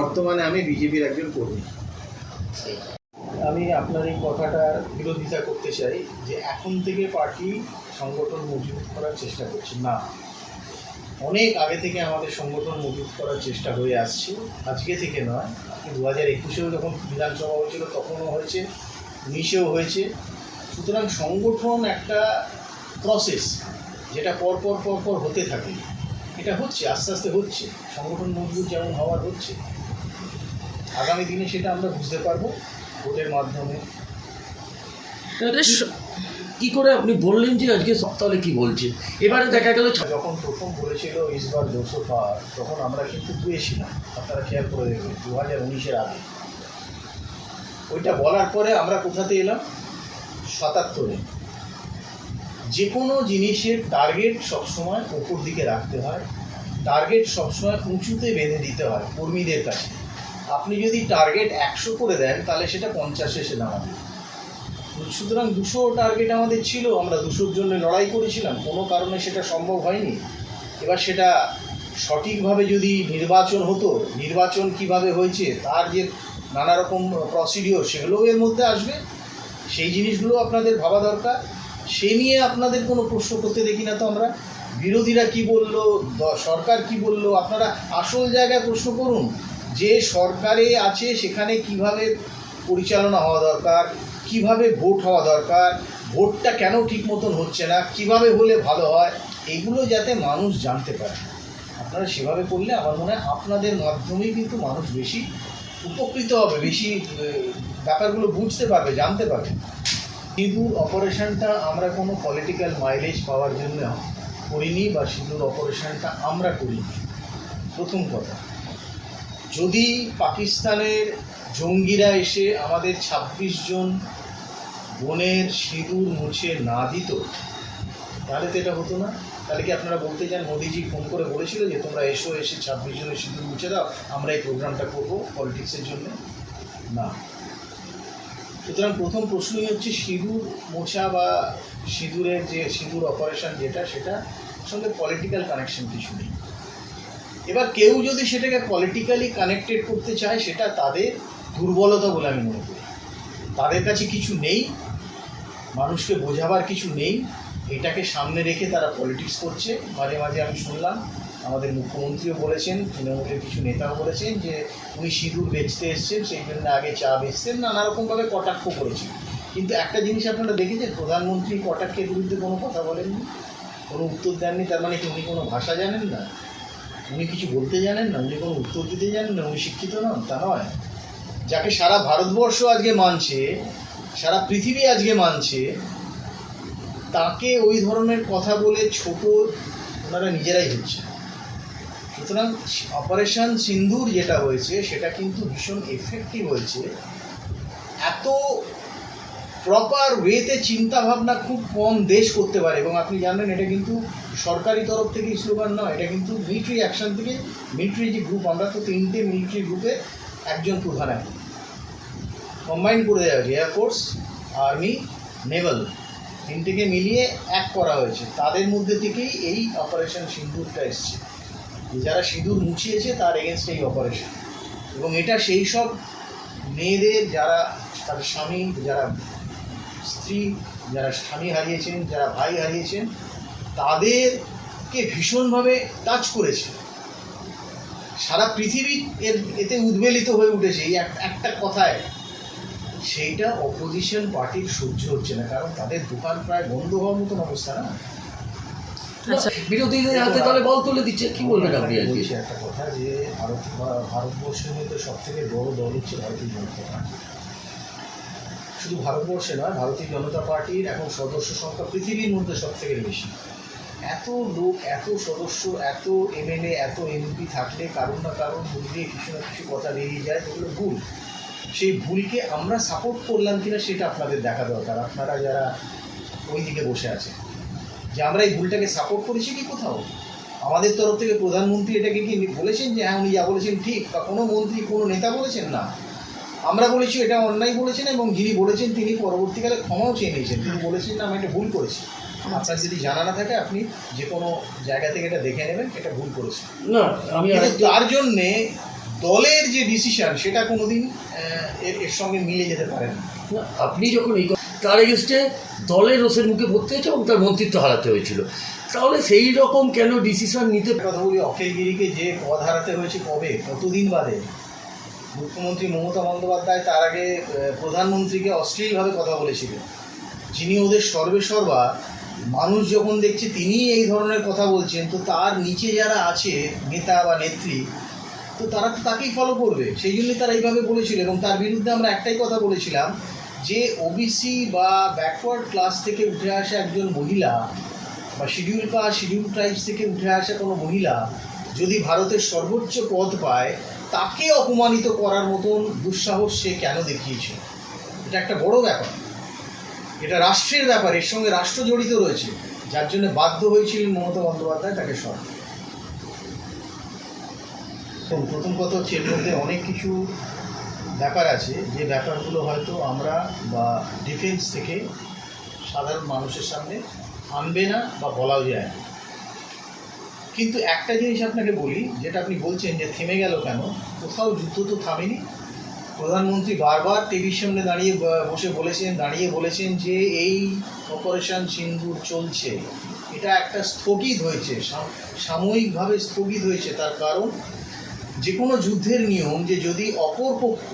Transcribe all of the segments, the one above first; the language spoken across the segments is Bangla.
বর্তমানে আমি বিজেপির একজন কর্মী। আমি আপনার এই কথাটার বিরোধিতা করতে চাই যে এখন থেকে পার্টি সংগঠন মজবুত করার চেষ্টা করছে। না, অনেক আগে থেকে আমাদের সংগঠন মজবুত করার চেষ্টা হয়ে আসছে। আজকে থেকে নয় দু হাজার একুশেও যখন বিধানসভা হয়েছিল তখনও হয়েছে, উনিশেও হয়েছে। সুতরাং সংগঠন একটা প্রসেস যেটা পর পর পর পর হতে থাকে। এটা হচ্ছে, আস্তে আস্তে হচ্ছে। সংগঠন মজবুত যেমন হওয়ার হচ্ছে। আগামী দিনে সেটা আমরা বুঝতে পারব ভোটের মাধ্যমে। কি করে আপনি বললেন যে আজকে সপ্তাহে কি বলছে? এবারে দেখা গেল যখন প্রথম বলেছিল ইসবার দুশো পার তখন আমরা কিন্তু পেয়েছিলাম আপনারা খেয়াল করে দেখবেন দু হাজার উনিশের আগে। ওইটা বলার পরে আমরা কোথাতে এলাম? সাতাত্তরে। যে কোনো জিনিসের টার্গেট সবসময় ওপর দিকে রাখতে হয়। টার্গেট সবসময় উঁচুতে বেঁধে দিতে হয় কর্মীদের কাছে। আপনি যদি টার্গেট একশো করে দেন, তাহলে সেটা পঞ্চাশে এসে দাঁড়াবে। সুতরাং দুশো টার্গেট আমাদের ছিল, আমরা দুশোর জন্য লড়াই করেছিলাম, কোনো কারণে সেটা সম্ভব হয়নি। এবার সেটা সঠিকভাবে যদি নির্বাচন হতো, নির্বাচন কীভাবে হয়েছে, তার যে নানা রকম প্রসিডিওর সেগুলোও এর মধ্যে আসবে। সেই জিনিসগুলো আপনাদের ভাবা দরকার। সে নিয়ে আপনাদের কোনো প্রশ্ন করতে দেখি না তো আমরা। বিরোধীরা কি বলল সরকার কি বলল, আপনারা আসল জায়গায় প্রশ্ন করুন। যে সরকারে আছে সেখানে কীভাবে পরিচালনা হওয়া দরকার, কীভাবে ভোট হওয়া দরকার, ভোটটা কেন ঠিক মতন হচ্ছে না, কীভাবে হলে ভালো হয়, এগুলো যাতে মানুষ জানতে পারে। আপনারা সেভাবে করলে আমার মনে হয় আপনাদের মাধ্যমেই কিন্তু মানুষ বেশি উপকৃত হবে, বেশি ব্যাপারগুলো বুঝতে পারবে, জানতে পারবে। সিঁদুর অপারেশনটা আমরা কোনো পলিটিক্যাল মাইলেজ পাওয়ার জন্য করিনি বা সিঁদুর অপারেশনটা আমরা করিনি। প্রথম কথা। যদি পাকিস্তানের জঙ্গিরা এসে আমাদের ২৬ জন বোনের সিঁদুর মুছে না দিত, তাহলে তো এটা হতো না। তাহলে কি আপনারা বলতে চান, মোদিজি ফোন করে বলেছিল যে তোমরা এসো, এসে ছাব্বিশ জনের সিঁদুর মুছে দাও, আমরা এই প্রোগ্রামটা করব পলিটিক্সের জন্য? না। সুতরাং প্রথম প্রশ্নই হচ্ছে, সিঁদুর মোছা বা সিঁদুরের যে, সিঁদুর অপারেশন যেটা, সেটা সঙ্গে পলিটিক্যাল কানেকশন কিছু নেই। এবার কেউ যদি সেটাকে পলিটিক্যালি কানেক্টেড করতে চায়, সেটা তাদের দুর্বলতা বলে আমি মনে করি। তাদের কাছে কিছু নেই, মানুষকে বোঝাবার কিছু নেই, এটাকে সামনে রেখে তারা পলিটিক্স করছে। মাঝে মাঝে আমি শুনলাম, আমাদের মুখ্যমন্ত্রীও বলেছেন, তৃণমূলের কিছু নেতাও বলেছেন যে, উনি সিঁদুর বেচতে এসছেন, সেই জন্য আগে চা বেচতেন, নানা রকমভাবে কটাক্ষ করেছেন। কিন্তু একটা জিনিস আপনারা দেখেছেন প্রধানমন্ত্রী কটাক্ষের বিরুদ্ধে কোনো কথা বলেননি? কোনো উত্তর দেননি, তার মানে কি উনি কোনো ভাষা জানেন না? উনি কিছু বলতে জানেন না, উনি কোনো উত্তর দিতে জানেন না, উনি শিক্ষিত নন, তা নয়। যাকে সারা ভারতবর্ষ আজকে মানছে, সারা পৃথিবী আজকে মানছে, তাকে ওই ধরনের কথা বলে ছোট ওনারা নিজেরাই হচ্ছে সুতরাং অপারেশন সিন্দুর যেটা হয়েছে, সেটা কিন্তু ভীষণ এফেক্টিভ হয়েছে। এত প্রপার ওয়েতে চিন্তা ভাবনা খুব কম দেশ করতে পারে। এবং আপনি জানেন এটা কিন্তু সরকারি তরফ থেকে স্লোগান নয়, এটা কিন্তু মিলিটারি অ্যাকশন থেকে মিলিটারি যে গ্রুপ আমরা তো তিনটে মিলিটারি গ্রুপে একজন প্রধান এখন। কম্বাইন করে দেওয়া হয়েছে এয়ারফোর্স আর্মি নেভাল তিনটেকে মিলিয়ে এক করা হয়েছে। তাদের মধ্যে থেকেই এই অপারেশন সিঁদুরটা এসছে। যারা সিঁদুর মুছিয়েছে, তার এগেনস্ট এই অপারেশন এবং এটা সেই সব মেয়েদের, যারা তাদের স্বামী, যারা স্ত্রী যারা স্বামী হারিয়েছেন যারা ভাই হারিয়েছেন তাদেরকে ভীষণভাবে টাচ করেছে। সারা পৃথিবী এর এতে উদ্বেলিত হয়ে উঠেছে এই একটা কথায়। সেইটা অপোজিশন পার্টির সহ্য হচ্ছে না কারণ তাদের দোকান প্রায় বন্ধ হওয়ার মতন অবস্থা না। আচ্ছা বিরোধীদের হাতে তাহলে বল তুলে দিচ্ছে কি বলবেন আপনি একটা কথা যে ভারত ভারতবর্ষের মধ্যে সব থেকে বড় দল হচ্ছে ভারতীয় জনতা পার্টি। শুধু ভারতবর্ষে নয়, ভারতীয় জনতা পার্টির এখন সদস্য সংখ্যা পৃথিবীর মধ্যে সব থেকে বেশি। এত লোক, এত সদস্য, এত এমএলএ এত এমপি থাকলে কারণ না কারণ মুখ দিয়ে কিছু না কিছু কথা বেরিয়ে যায় যেগুলো ভুল। সেই ভুলকে আমরা সাপোর্ট করলাম কিনা সেটা আপনাদের দেখা দরকার। আপনারা যারা ওই দিকে বসে আছে যে আমরা এই ভুলটাকে সাপোর্ট করেছি কি কোথাও? আমাদের তরফ থেকে প্রধানমন্ত্রী এটাকে কি বলেছেন যে হ্যাঁ উনি যা বলেছেন ঠিক, বা কোনো মন্ত্রী, কোনো নেতা বলেছেন না? আমরা বলেছি এটা অন্যায় বলেছেন এবং যিনি বলেছেন তিনি পরবর্তীকালে ক্ষমাও চেয়ে নিয়েছেন। তিনি বলেছেন না আমি এটা ভুল করেছি। আপনার যদি জানা না থাকে আপনি যে কোনো জায়গা থেকে এটা দেখে নেবেন এটা ভুল করেছেন। না আমি তার জন্যে দলের যে ডিসিশন সেটা কোনোদিন এর এর সঙ্গে মিলে যেতে পারে না। আপনি যখন এই কথা- তার এগেস্টে দলের রোষের মুখে পড়তে হয়েছে এবং তার মন্ত্রিত্ব হারাতে হয়েছিল তাহলে সেই রকম কেন ডিসিশন নিতে কথা বলি অখিলগিরিকে যে পদ হারাতে হয়েছে কবে? কতদিন বাদে? মুখ্যমন্ত্রী মমতা বন্দ্যোপাধ্যায় তার আগে প্রধানমন্ত্রীকে অশ্লীলভাবে কথা বলেছিলেন। যিনি ওদের সর্বে সর্বা মানুষ যখন দেখছে তিনি এই ধরনের কথা বলছেন, তো তার নিচে যারা আছে, নেতা বা নেত্রী, তো তারা তো তাকেই ফলো করবে। সেই জন্যই তারা এইভাবে বলেছিল এবং তার বিরুদ্ধে আমরা একটাই কথা বলেছিলাম যে ওবিসি বা ব্যাকওয়ার্ড ক্লাস থেকে উঠে আসা একজন মহিলা বা শিডিউল কাস্ট শিডিউল ট্রাইবস থেকে উঠে আসা কোনো মহিলা যদি ভারতের সর্বোচ্চ পদ পায় তাকে অপমানিত করার মতন দুঃসাহস সে কেন দেখিয়েছে? এটা একটা বড় ব্যাপার। এটা রাষ্ট্রের ব্যাপার, এর সঙ্গে রাষ্ট্র জড়িত রয়েছে, যার জন্য বাধ্য হয়েছিলেন মমতা বন্দ্যোপাধ্যায় তাকে সরাতে। প্রথম কথা হচ্ছে, এর মধ্যে অনেক কিছু ব্যাপার আছে, যে ব্যাপারগুলো হয়তো আমরা বা ডিফেন্স থেকে সাধারণ মানুষের সামনে আনবে না বা বলাও যায় না। কিন্তু একটা জিনিস আপনাকে বলি, যেটা আপনি বলছেন যে থেমে গেল কেন? কোথাও যুদ্ধ তো থামেনি। প্রধানমন্ত্রী বারবার টিভির সামনে দাঁড়িয়ে বসে বলেছেন, দাঁড়িয়ে বলেছেন যে এই অপারেশন সিন্ধুর চলছে। এটা একটা স্থগিত হয়েছে সাময়িকভাবে স্থগিত হয়েছে। তার কারণ যে কোনো যুদ্ধের নিয়ম যে যদি অপর পক্ষ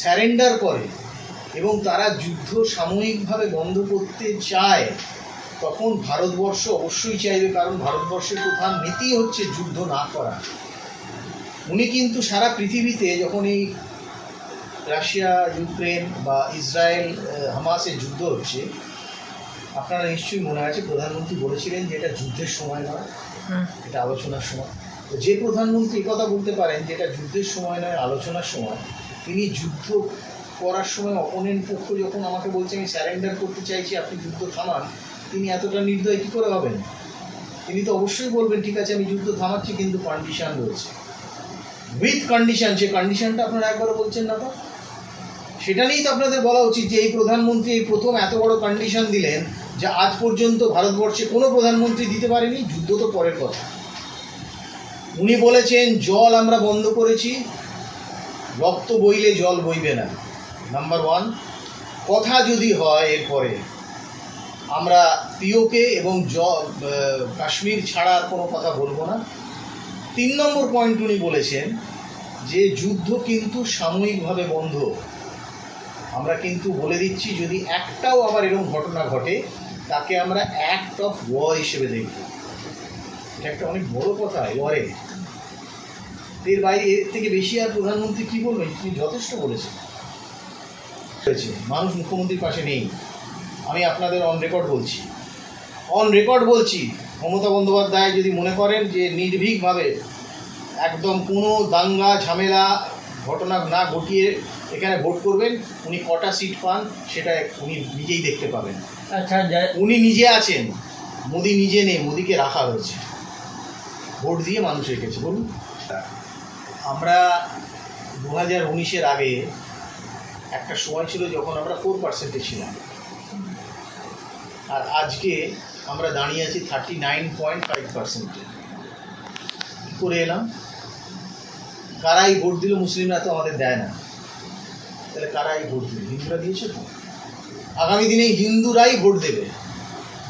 স্যারেন্ডার করে এবং তারা যুদ্ধ সাময়িকভাবে বন্ধ করতে চায় তখন ভারতবর্ষ অবশ্যই চাইবে কারণ ভারতবর্ষের প্রধান নীতি হচ্ছে যুদ্ধ না করা। উনি কিন্তু সারা পৃথিবীতে যখন এই রাশিয়া ইউক্রেন বা ইসরায়েল হামাসের যুদ্ধ হচ্ছে আপনারা নিশ্চয়ই মনে আছে প্রধানমন্ত্রী বলেছিলেন যে এটা যুদ্ধের সময় নয় এটা আলোচনার সময়। তো যে প্রধানমন্ত্রী কথা বলতে পারেন যে এটা যুদ্ধের সময় নয় আলোচনার সময়। তিনি যুদ্ধ করার সময় অপোনেন্ট পক্ষ যখন আমাকে বলছে আমি স্যারেন্ডার করতে চাইছি আপনি যুদ্ধ থামান তিনি এতটা নির্দয় কী করে হবেন? তিনি তো অবশ্যই বলবেন, ঠিক আছে, আমি যুদ্ধ থামাচ্ছি, কিন্তু কন্ডিশন রয়েছে। উইথ কন্ডিশন সে কন্ডিশনটা আপনারা একবারও বলছেন না তো? সেটা নিয়েই তো আপনাদের বলা উচিত যে এই প্রধানমন্ত্রী এই প্রথম এত বড় কন্ডিশন দিলেন যে আজ পর্যন্ত ভারতবর্ষে কোনো প্রধানমন্ত্রী দিতে পারেনি, যুদ্ধ তো পরের কথা। উনি বলেছেন, জল আমরা বন্ধ করেছি, রক্ত বইলে জল বইবে না। নাম্বার ওয়ান কথা যদি হয় এরপরে আমরা পিওকে এবং জ কাশ্মীর ছাড়া আর কোনো কথা বলব না। তিন নম্বর পয়েন্ট উনি বলেছেন যে যুদ্ধ কিন্তু সাময়িকভাবে বন্ধ। আমরা কিন্তু বলে দিচ্ছি, যদি একটাও আবার এরকম ঘটনা ঘটে, তাকে আমরা অ্যাক্ট অফ ওয়ার হিসেবে দেখব। এটা একটা অনেক বড় কথা ওয়ারে এর বাইরে, এর থেকে বেশি আর প্রধানমন্ত্রী কী বলবেন? তিনি যথেষ্ট বলেছেন, মানুষ মুখ্যমন্ত্রীর পাশে নেই। আমি আপনাদের অন রেকর্ড বলছি। অন রেকর্ড বলছি মমতা বন্দ্যোপাধ্যায় যদি মনে করেন যে নির্ভীকভাবে একদম কোনো দাঙ্গা ঝামেলা ঘটনা না ঘটিয়ে এখানে ভোট করবেন উনি কটা সিট পান সেটা উনি নিজেই দেখতে পাবেন। আচ্ছা উনি নিজে আছেন মোদি নিজে নেই মোদিকে রাখা হয়েছে। ভোট দিয়ে মানুষ রেখেছে বলুন। আমরা দু হাজার উনিশের আগে একটা সময় ছিল যখন আমরা ফোর পার্সেন্টে ছিলাম। আর আজকে আমরা দাঁড়িয়ে আছি থার্টি নাইন পয়েন্ট ফাইভ পার্সেন্টে করে এলাম? কারাই ভোট দিল মুসলিমরা তো আমাদের দেয় না। তাহলে কারাই ভোট দিল? হিন্দুরা দিয়েছে তো। আগামী দিনে হিন্দুরাই ভোট দেবে।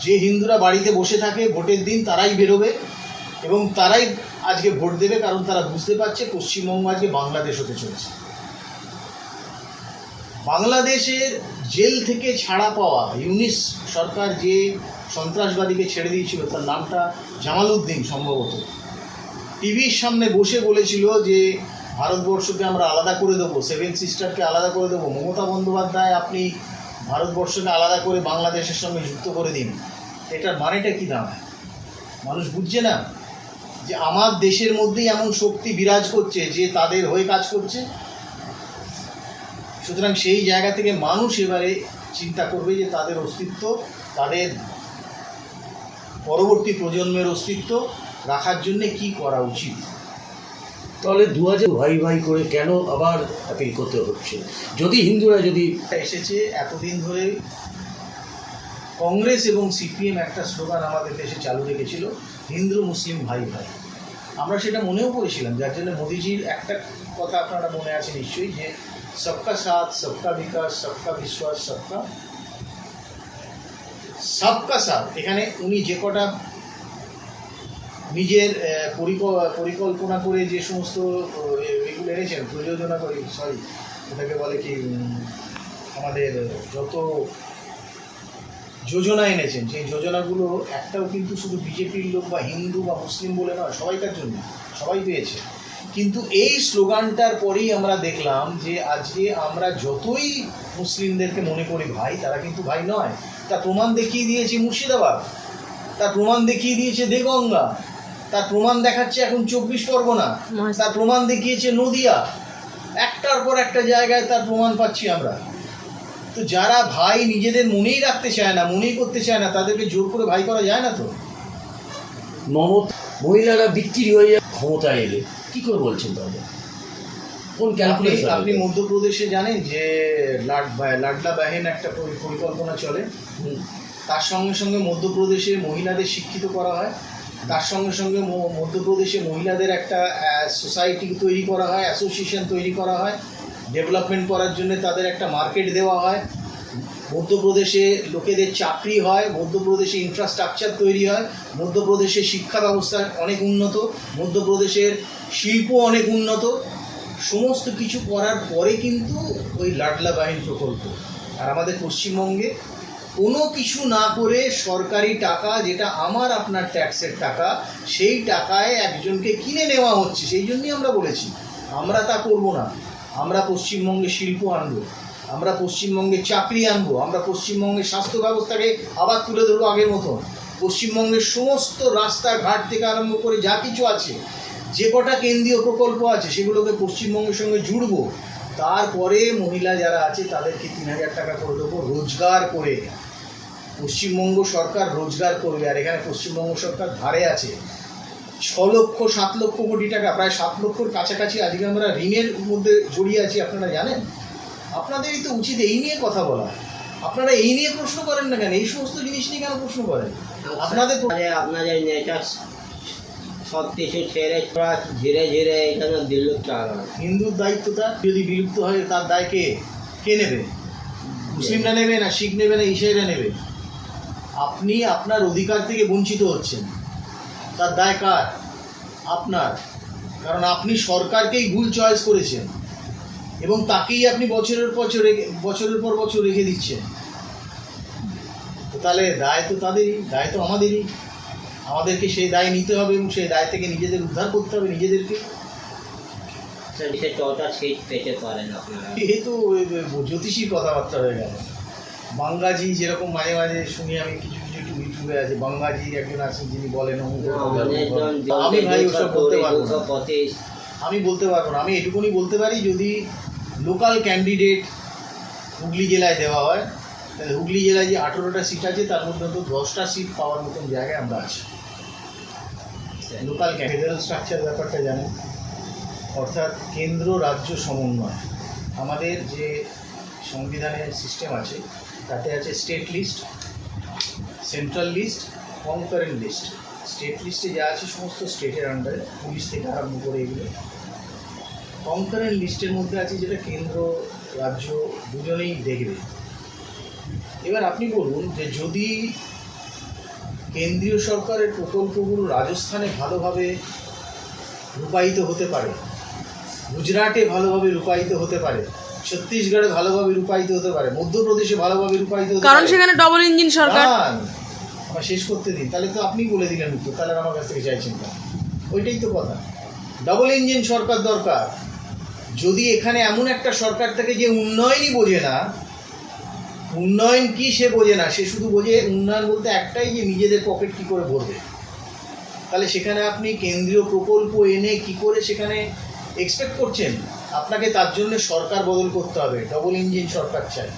যে হিন্দুরা বাড়িতে বসে থাকে, ভোটের দিন তারাই বেরোবে এবং তারাই আজকে ভোট দেবে কারণ তারা বুঝতে পারছে পশ্চিমবঙ্গ আজকে বাংলাদেশ হতে চলেছে। বাংলাদেশের জেল থেকে ছাড়া পাওয়া ইউনিস সরকার যে সন্ত্রাসবাদীকে ছেড়ে দিয়েছিল, তার নামটা জামাল উদ্দিন সম্ভবত। টিভির সামনে বসে বলেছিল যে, ভারতবর্ষকে আমরা আলাদা করে দেবো, সেভেন সিস্টারকে আলাদা করে দেবো, মমতা বন্দ্যোপাধ্যায় আপনি ভারতবর্ষকে আলাদা করে বাংলাদেশের সঙ্গে যুক্ত করে দিন। এটার মানেটা কী দাঁড়ায়? মানুষ বুঝছে না যে, আমার দেশের মধ্যেই এমন শক্তি বিরাজ করছে যে, তাদের হয়ে কাজ করছে। সুতরাং সেই জায়গা থেকে মানুষ এবারে চিন্তা করবে যে তাদের অস্তিত্ব তাদের পরবর্তী প্রজন্মের অস্তিত্ব রাখার জন্যে কি করা উচিত? তাহলে দু হাজার ভাই ভাই করে কেন আবার অ্যাপিল করতে হচ্ছে? যদি হিন্দুরা যদি এসেছে এতদিন ধরে কংগ্রেস এবং সিপিএম একটা স্লোগান আমাদের দেশে চালু রেখেছিল হিন্দু মুসলিম ভাই ভাই। আমরা সেটা মনেও করেছিলাম যার জন্য মোদিজির একটা কথা আপনারা মনে আছে নিশ্চয়ই যে সবকা সাথ সবকা বিকাশ সবকা বিশ্বাস সবকা সবকা সাথ এখানে উনি যে কটা নিজের পরিকল্পনা করে যে সমস্ত এগুলো এনেছেন, প্রযোজনা করে সরি এটাকে বলে কি আমাদের যত যোজনা এনেছেন, সেই যোজনাগুলো একটাও কিন্তু শুধু বিজেপির লোক বা হিন্দু বা মুসলিম বলে নয়, সবাইকার জন্য, সবাই পেয়েছে। কিন্তু এই স্লোগানটার পরেই আমরা দেখলাম যে আজকে আমরা যতই মুসলিমদেরকে মনে করি ভাই তারা কিন্তু ভাই নয়। তার প্রমাণ দেখিয়ে দিয়েছে মুর্শিদাবাদ। তার প্রমাণ দেখিয়ে দিয়েছে দেগঙ্গা। তার প্রমাণ দেখাচ্ছে এখন চব্বিশ পরগনা। তার প্রমাণ দেখিয়েছে নদিয়া। একটার পর একটা জায়গায় তার প্রমাণ পাচ্ছি আমরা। তো যারা ভাই নিজেদের মনেই রাখতে চায় না মনেই করতে চায় না তাদেরকে জোর করে ভাই করা যায় না তো? মমতা মহিলারা বিক্রি হয়ে যায় ক্ষমতায় এলে। কি করে বলছেন তাহলে? কোন আপনি ক্যালকুলেশন আপনি মধ্যপ্রদেশে জানেন যে লাড লাডলা বাহেন একটা পরি- পরিকল্পনা চলে। তার সঙ্গে সঙ্গে মধ্যপ্রদেশে মহিলাদের শিক্ষিত করা হয়। তার সঙ্গে সঙ্গে মধ্যপ্রদেশে মহিলাদের একটা সোসাইটি তৈরি করা হয় অ্যাসোসিয়েশন তৈরি করা হয়। ডেভেলপমেন্ট করার জন্য তাদের একটা মার্কেট দেওয়া হয়। মধ্যপ্রদেশে লোকেদের চাকরি হয়, মধ্যপ্রদেশে ইনফ্রাস্ট্রাকচার তৈরি হয়, মধ্যপ্রদেশে শিক্ষা ব্যবস্থা অনেক উন্নত, মধ্যপ্রদেশের শিল্প অনেক উন্নত। সমস্ত কিছু করার পরে কিন্তু ওই লাডলা বাহিনী প্রকল্প। আর আমাদের পশ্চিমবঙ্গে কোনো কিছু না করে সরকারি টাকা, যেটা আমার আপনার ট্যাক্সের টাকা, সেই টাকায় একজনকে কিনে নেওয়া হচ্ছে, সেই জন্যই আমরা বলেছি। আমরা তা করব না। আমরা পশ্চিমবঙ্গে শিল্প আনব। আমরা পশ্চিমবঙ্গে চাকরি আনব, আমরা পশ্চিমবঙ্গের স্বাস্থ্য ব্যবস্থাকে আবার তুলে ধরবো আগের মতন। পশ্চিমবঙ্গের সমস্ত রাস্তাঘাট থেকে আরম্ভ করে যা কিছু আছে, যে কটা কেন্দ্রীয় প্রকল্প আছে, সেগুলোকে পশ্চিমবঙ্গের সঙ্গে জুড়বো। তারপরে মহিলা যারা আছে, তাদেরকে তিন হাজার টাকা করে দেবো রোজগার করে। পশ্চিমবঙ্গ সরকার রোজগার করবে, আর এখানে পশ্চিমবঙ্গ সরকার ধারে আছে। ছ লক্ষ, সাত লক্ষ কোটি টাকা, প্রায় সাত লক্ষর কাছাকাছি আজকে আমরা ঋণের মধ্যে জড়িয়ে আছি, আপনারা জানেন? আপনাদেরই তো উচিত এই নিয়ে কথা বলা। আপনারা এই নিয়ে প্রশ্ন করেন না কেন? এই সমস্ত জিনিস নিয়ে কেন প্রশ্ন করেন? আপনাদের তো- আপনাদের নেচার সব কিছু ছেড়ে ছোড়া ধীরে ধীরে এখানে বিলুপ্ত হবে হিন্দুর দায়িত্বটা যদি বিলুপ্ত হয় তার দায় কে? কে নেবে? মুসলিমরা নেবে না শিখ নেবে না ইসাইরা নেবে? আপনি আপনার অধিকার থেকে বঞ্চিত হচ্ছেন। তার দায় কার? আপনার। কারণ আপনি সরকারকেই ভুল চয়েস করেছেন। এবং তাকেই আপনি বছরের পর বছর বছরের পর বছর রেখে দিচ্ছেন। তাহলে দায় তো তাদেরই দায় তো আমাদেরই। আমাদেরকে সেই দায় নিতে হবে এবং সেই দায় থেকে নিজেদের উদ্ধার করতে হবে নিজেদেরকে। সে চৌটা সিট পেতে পারেন আপনারা। এ তো এ- এ- জ্যোতিষীর কথাবার্তা হয়ে গেল। বাঙ্গাজি যেরকম মাঝে মাঝে শুনি আমি কিছু কিছু একটু ইউটিউবে আছে। বাঙ্গাজি একজন আছেন যিনি বলেন আমি ভাই ওসব বলতে পারব আমি বলতে পারব না। আমি এটুকুনি বলতে পারি, যদি লোকাল ক্যান্ডিডেট হুগলি জেলায় দেওয়া হয়, তাহলে হুগলি জেলায় যে আঠেরোটা সিট আছে, তার মধ্যে তো দশটা সিট পাওয়ার মতন জায়গায় আমরা আছি। লোকাল ফেডারেল স্ট্রাকচার ব্যাপারটা জানেন? অর্থাৎ কেন্দ্র, রাজ্য সমন্বয়। আমাদের যে সংবিধানের সিস্টেম আছে, তাতে আছে state list central list concurrent list state লিস্টে যা আছে সমস্ত স্টেটের আন্ডারে পুলিশ থেকে আরম্ভ করে এগুলো। কনকারেন্ট লিস্টের মধ্যে আছে যেটা কেন্দ্র রাজ্য দুজনেই দেখবে। এবার আপনি বলুন যে যদি কেন্দ্রীয় সরকারের প্রকল্পগুলো রাজস্থানে ভালোভাবে রূপায়িত হতে পারে গুজরাটে ভালোভাবে রূপায়িত হতে পারে ছত্তিশগড়ে ভালোভাবে রূপায়িত হতে পারে মধ্যপ্রদেশে ভালোভাবে রূপায়িত হতে কারণ সেখানে ডবল ইঞ্জিন সরকার। আমার শেষ করতে দিন, তাহলে তো আপনি বলে দিলেন উত্তর, তাহলে আমার কাছ থেকে চাইছেন কেন? ওইটাই তো কথা। ডবল ইঞ্জিন সরকার দরকার। যদি এখানে এমন একটা সরকার থাকে যে উন্নয়নই বোঝে না, উন্নয়ন কি সে বোঝে না, সে শুধু বোঝে উন্নয়ন বলতে একটাই যে নিজেদের পকেট কি করে ভরবে। তাহলে সেখানে আপনি কেন্দ্রীয় প্রকল্প এনে কি করে সেখানে এক্সপেক্ট করছেন? আপনাকে তার জন্য সরকার বদল করতে হবে ডবল ইঞ্জিন সরকার চাই।